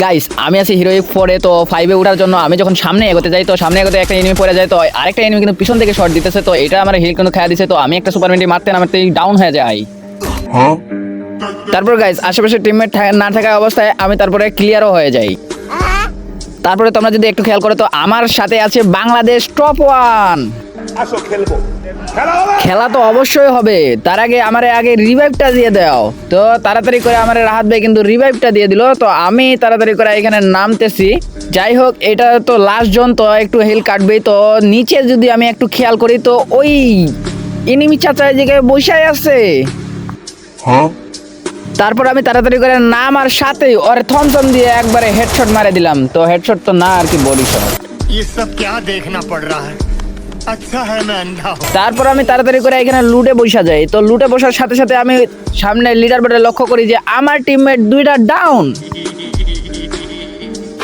Guys আমি আছি hero ফোরে তো ফাইভে ওঠার জন্য আমি যখন সামনে এগোতে যাই তো সামনে এগোতে একটা এনিমি পড়ে যায় তো আরেকটা এনিমি কিন্তু পিছন থেকে শর্ট দিতেছে তো এটা আমার হিল কিন্তু খেয়া দিছে তো আমি একটা সুপারমেন্টি মারতে না মারতে ডাউন হয়ে যায় তারপর গাইস আশেপাশে টিমমেট না থাকা অবস্থায় আমি তারপরে ক্লিয়ারও হয়ে যাই। তারপরে তোমরা যদি একটু খেয়াল করো তো আমার সাথে আছে বাংলাদেশ টপ ওয়ান আসো খেলবো খেলা হবে খেলা তো অবশ্যই হবে তার আগে আমার আগে রিভাইভটা দিয়ে দাও তো তাড়াতাড়ি করে আমার রাহাত ভাই কিন্তু রিভাইভটা দিয়ে দিল তো আমি তাড়াতাড়ি করে এখানে নামতেছি যাই হোক এটা তো লাস্ট জন তো একটু হিল কাটবেই তো নিচে যদি আমি একটু খেয়াল করি তো ওই এনিমি চাচা এই জায়গায় বসে আছে তারপর আমি তাড়াতাড়ি করে নাম আর সাথে ওর থমসম দিয়ে একবারে হেডশট মারে দিলাম তো হেডশট তো না আর কি বডি শট ये सब क्या देखना पड़ रहा है अच्छा है मैं अंधा हूँ আচ্ছা, হ্যাঁ, তারপর আমি তাড়াতাড়ি করে এখানে লুটে বসা যাই। তো লুটে বসার সাথে সাথে আমি সামনে লিডার বোর্ডে লক্ষ্য করি যে আমার টিমমেট দুইটা ডাউন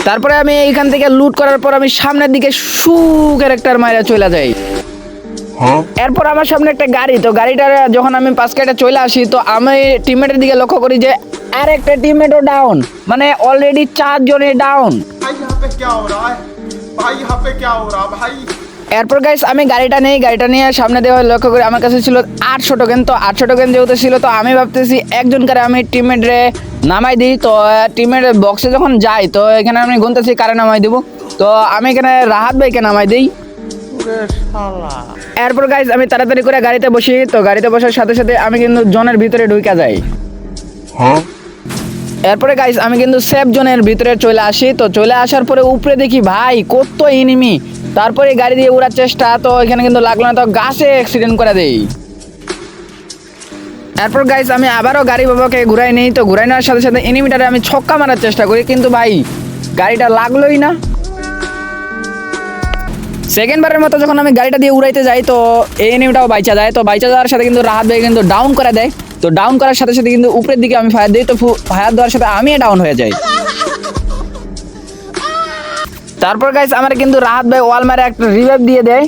তারপরে আমি এইখান থেকে লুট করার পর আমি সামনের দিকে সু ক্যারেক্টার মাইরা চলে যাই। হ্যাঁ? এরপর আমার সামনে একটা গাড়ি। তো গাড়িটা যখন আমি পাঁচ কেটে চলে আসি তো আমি টিমমেটের দিকে লক্ষ্য করি যে আর একটা টিমমেটও ডাউন মানে অলরেডি চারজনে ডাউন ভাই হাফে পে হো রা ভাই হাফে পে হো রা ভাই এরপর গাইস আমি গাড়িটা নেই, গাড়িটা নিয়ে সামনে দেওয়া লক্ষ্য করে আমার কাছে ছিল আটশো টোকেন তো আটশো টোকেন যেহেতু ছিল, তো আমি ভাবতেছি একজন করে আমি টিমমেট রে নামাই দিই। তো টিমমেট বক্সে যখন যাই, তো এখানে আমি গুনতেছি কারে নামাই দিব? তো আমি এখানে রাহাত ভাইকে নামাই দিই। এরপর গাইস আমি তাড়াতাড়ি করে গাড়িতে বসি। তো গাড়িতে বসার সাথে সাথে আমি কিন্তু জনের ভিতরে ঢুকে যাই। এরপরে গাইস আমি কিন্তু সেফ জোনের ভিতরে চলে আসি। তো চলে আসার পরে উপরে দেখি, ভাই, কত এনিমি তারপরে গাড়ি দিয়ে উড়ার চেষ্টা, তো এখানে কিন্তু লাগল না, তো গাছে অ্যাক্সিডেন্ট করে দেই। এরপর গাইস আমি আবারও গাড়ি বাবাকে ঘুরাই নেই, তো ঘুরাই নেওয়ার সাথে সাথে এনিমিটারে আমি ছক্কা মারার চেষ্টা করি, কিন্তু ভাই, গাড়িটা লাগলোই না। সেকেন্ড বারের মতো যখন আমি গাড়িটা দিয়ে উড়াইতে যাই, তো এই এনিমিটাও বাইচা যায়, তো বাইচা যাওয়ার সাথে কিন্তু রাহাত ভাই কিন্তু ডাউন করে দেয়। তো ডাউন করার সাথে সাথে কিন্তু উপরের দিকে আমি ফায়ার দিই, তো ফায়ার দেওয়ার সাথে আমি ডাউন হয়ে যাই। তারপর গাইস আমার কিন্তু রাহাত ভাই ওয়াল মারে একটা রিভাইভ দিয়ে দেয়।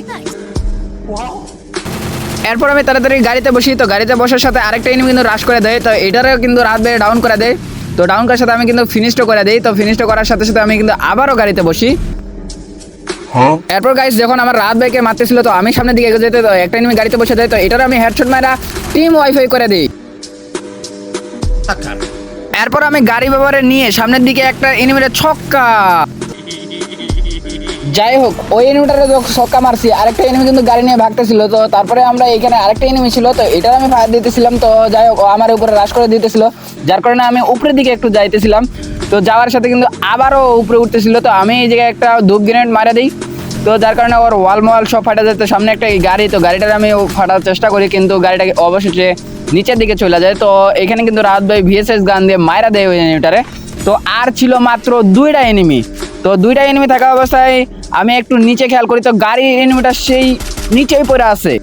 এরপর আমি তাড়াতাড়ি গাড়িতে বসি তো গাড়িতে বসার সাথে আরেকটা এনিমি কিন্তু রাশ করে দেয় তো এটারও কিন্তু রাত ভাই ডাউন করে দেয়। তো ডাউন করার সাথে আমি কিন্তু ফিনিশও করে দেই তো ফিনিশটা করার সাথে সাথে আমি কিন্তু আবারও গাড়িতে বসি। এরপর গাইস যখন আমার রাত বাইকে মারতেছিল তো আমি সামনের দিকে এগিয়ে যেতে তো একটা এনিমি গাড়িতে বসে দেয় তো এটার আমি হেডশট মারা টিম ওয়াইফাই করে দিই। এরপর আমি গাড়ি ব্যবহারে নিয়ে সামনের দিকে একটা এনিমিটা ছক্কা। যাই হোক ওই এনিমিটারে ছক্কা মারছি, আরেকটা এনিমি কিন্তু গাড়ি নিয়ে ভাগতেছিল, তো তারপরে আমরা এখানে আরেকটা এনিমি ছিল, তো এটার আমি ফায়ার দিতেছিলাম, তো যাই হোক আমার উপরে রাশ করে দিতেছিল, যার কারণে আমি উপরের দিকে একটু যাইতেছিলাম, তো যাওয়ার সাথে কিন্তু আবারও উপরে উঠতেছিল, তো আমি এই জায়গায় একটা ধূপ গ্রেনেড মারা দিই, তো যার কারণে ওর ওয়াল মোয়াল সব ফাটা যেত সামনে একটা গাড়ি, তো গাড়িটার আমি ফাটার চেষ্টা করি, কিন্তু গাড়িটাকে অবশেষে নিচের দিকে চলে যায়, তো এখানে কিন্তু রাত ভাই ভিএসএস গান দিয়ে মায়েরা দেয় ওই এনিমিটারে তো আর ছিল মাত্র দুইটা এনিমি তো দুইটা এনিমি থাকা অবস্থায় আমি একটু নিচে খেয়াল করি তো গাড়ির এনিমিটা সেই নিচেই পড়ে আছে।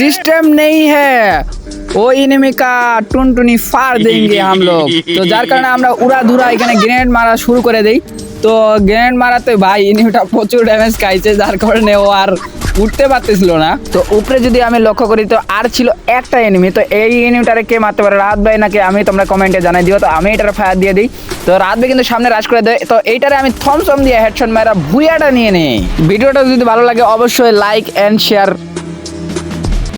সিস্টেম নেই হ্যাঁ ওই ইনেমি কা টুনটুনি ফার দেঙ্গে হাম লোক তো যার কারণে আমরা উড়া ধুরা এখানে গ্রেনেড মারা শুরু করে দেই। তো গ্রেনেড মারাতে ভাই ইনিমিটা প্রচুর ড্যামেজ খাইছে যার কারণে ও আর উঠতে পারতেছিল না। তো উপরে যদি আমি লক্ষ্য করি, তো আর ছিল একটা এনিমি তো এই এনিমিটারে কে মারতে পারে? রাত ভাই নাকি? আমি তোমরা কমেন্টে জানাই দিও। তো আমি এটার ফায়ার দিয়ে দিই। তো রাত কিন্তু সামনে রাশ করে দেয়। তো এইটারে আমি থমসম দিয়ে হেডশট মারা ভুইয়াটা নিয়ে নেই। ভিডিওটা যদি ভালো লাগে, অবশ্যই লাইক অ্যান্ড শেয়ার